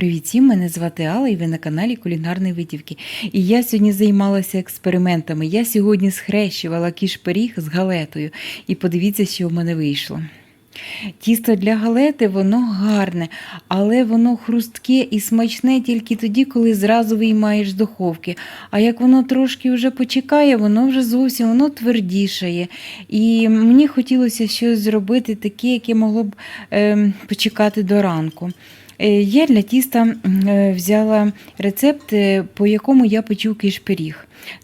Привіт всім, мене звати Алла і ви на каналі Кулінарної Витівки. І я сьогодні займалася експериментами. Я сьогодні схрещувала кіш-пиріг з галетою. І подивіться, що в мене вийшло. Тісто для галети воно гарне, але воно хрустке і смачне тільки тоді, коли зразу виймаєш з духовки. А як воно трошки вже почекає, воно вже зовсім воно твердішає. І мені хотілося щось зробити таке, яке могло б е, почекати до ранку. Е, Я для тіста е, взяла рецепт, е, по якому я печу киш-пиріг.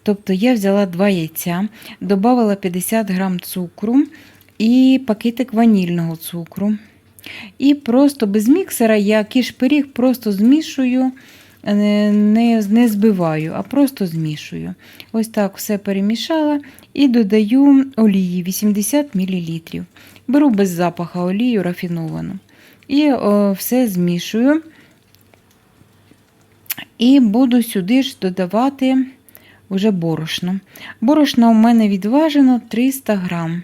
Тобто я взяла два яйця, додала 50 грам цукру і пакетик ванільного цукру. І просто без міксера я киш-пиріг просто змішую, не, не збиваю, а просто змішую. Ось так все перемішала і додаю олії 80 мл. Беру без запаха олію рафіновану. І о, все змішую. І буду сюди ж додавати вже борошно. Борошно у мене відважено 300 грам.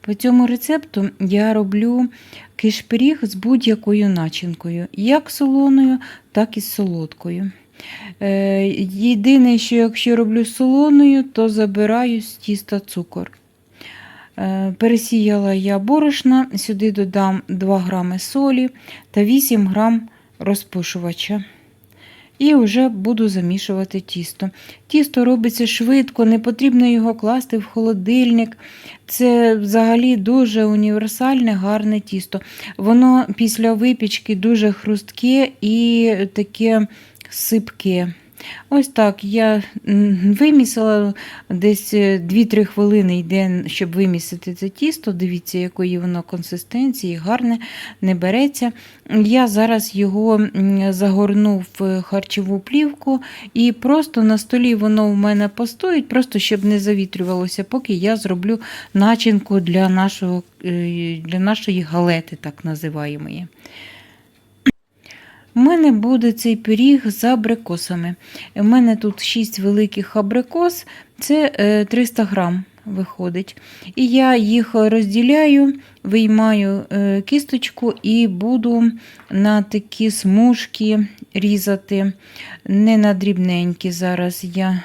По цьому рецепту я роблю киш-пиріг з будь-якою начинкою, як солоною, так і з солодкою. Е, Єдине, що якщо роблю солоною, то забираю з тіста цукор. Е, Пересіяла я борошна, сюди додам 2 грами солі та 8 грам розпушувача. І вже буду замішувати тісто. Тісто робиться швидко, не потрібно його класти в холодильник. Це взагалі дуже універсальне, гарне тісто. Воно після випічки дуже хрустке і таке сипке. Ось так я вимісила десь 2-3 хвилини йде, щоб вимісити це тісто. Дивіться, якої воно консистенції, гарне, не береться. Я зараз його загорну в харчову плівку і просто на столі воно в мене постоїть, просто щоб не завітрювалося, поки я зроблю начинку для, нашого, е, для нашої галети, так називаємої. У мене буде цей пиріг з абрикосами. У мене тут 6 великих абрикос, це е, 300 грам виходить. І я їх розділяю, виймаю е, кісточку і буду на такі смужки різати. Не на дрібненькі. Зараз я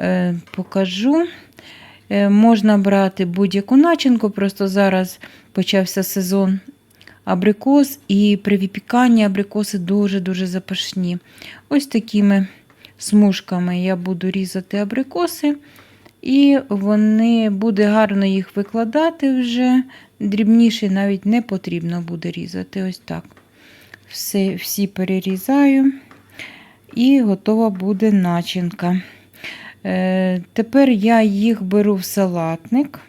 е, покажу. Е, Можна брати будь-яку начинку, просто зараз почався сезон абрикос, і при випіканні абрикоси дуже-дуже запашні. Ось такими смужками я буду різати абрикоси, і вони буде гарно їх викладати вже. Дрібніше навіть не потрібно буде різати. Ось так. Все, Всі перерізаю, і готова буде начинка. Е, Тепер я їх беру в салатник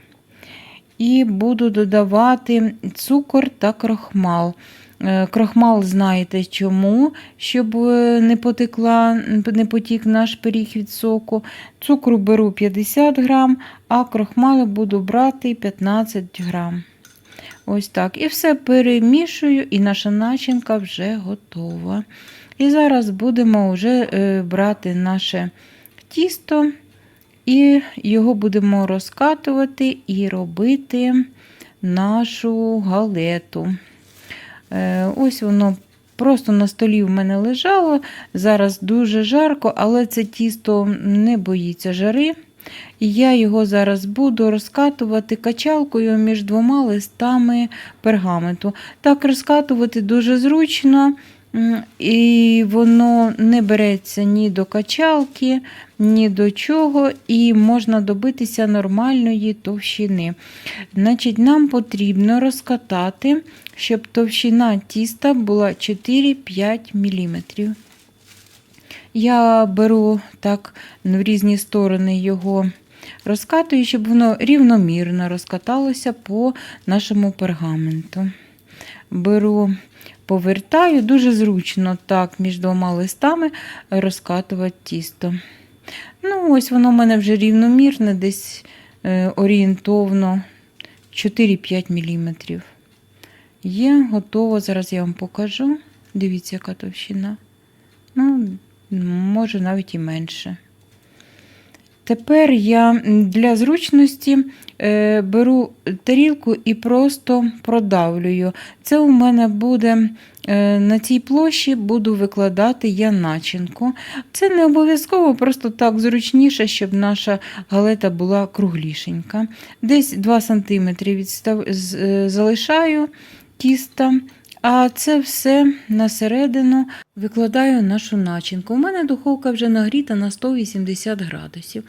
і буду додавати цукор та крохмал. Е, Крохмал, знаєте чому? Щоб е, не потекла, не потік наш пиріг від соку. Цукру беру 50 грам, а крохмалу буду брати 15 грам. Ось так. І все перемішую, і наша начинка вже готова. І зараз будемо вже е, брати наше тісто. І його будемо розкатувати і робити нашу галету. Е, Ось воно просто на столі в мене лежало. Зараз дуже жарко, але це тісто не боїться жари. І я його зараз буду розкатувати качалкою між двома листами пергаменту. Так розкатувати дуже зручно. І воно не береться ні до качалки, ні до чого, і можна добитися нормальної товщини. Значить, Нам потрібно розкатати, щоб товщина тіста була 4-5 мм. Я беру так в різні сторони його розкатую, щоб воно рівномірно розкаталося по нашому пергаменту. Беру повертаю, дуже зручно так між двома листами розкатувати тісто. Ну, ось воно в мене вже рівномірне, десь е, орієнтовно 4-5 мм. Є, готово. Зараз я вам покажу. Дивіться, яка товщина. Ну, може, навіть і менше. Тепер я для зручності е, беру тарілку і просто продавлюю. Це у мене буде е, на цій площі буду викладати я начинку. Це не обов'язково, просто так зручніше, щоб наша галета була круглішенька. Десь 2 см е, залишаю тіста, а це все на середину викладаю нашу начинку. У мене духовка вже нагріта на 180 градусів.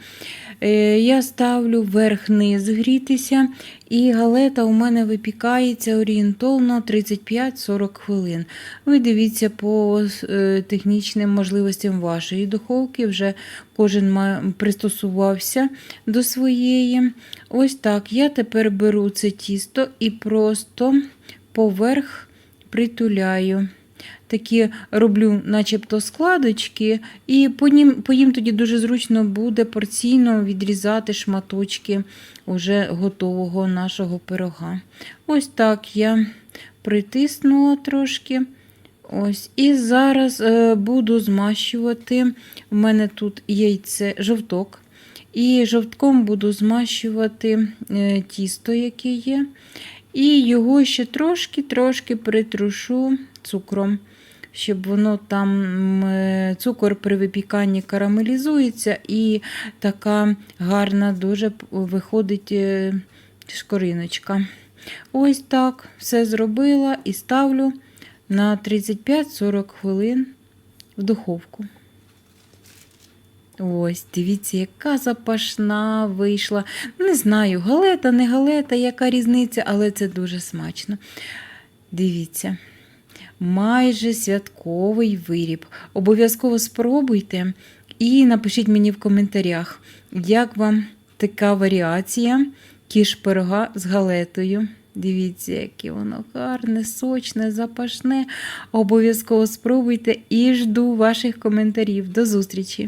Е, Я ставлю верх-низ грітися, і галета у мене випікається орієнтовно 35-40 хвилин. Ви дивіться по е, технічним можливостям вашої духовки, вже кожен пристосувався до своєї. Ось так. Я тепер беру це тісто і просто поверх притуляю. Такі роблю, начебто, складочки, і по ним, по їм тоді дуже зручно буде порційно відрізати шматочки уже готового нашого пирога. Ось так я притиснула трошки. Ось, і зараз е, буду змащувати. У мене тут яйце, жовток. І жовтком буду змащувати е, тісто, яке є. І його ще трошки-трошки притрушу цукром, щоб воно там е, цукор при випіканні карамелізується і така гарна дуже виходить е, шкориночка. Ось так все зробила і ставлю на 35-40 хвилин в духовку. Ось, дивіться, яка запашна вийшла. Не знаю, галета, не галета, яка різниця, але це дуже смачно. Дивіться, майже святковий виріб. Обов'язково спробуйте і напишіть мені в коментарях, як вам така варіація кіш пирога з галетою. Дивіться, яке воно гарне, сочне, запашне. Обов'язково спробуйте і жду ваших коментарів. До зустрічі!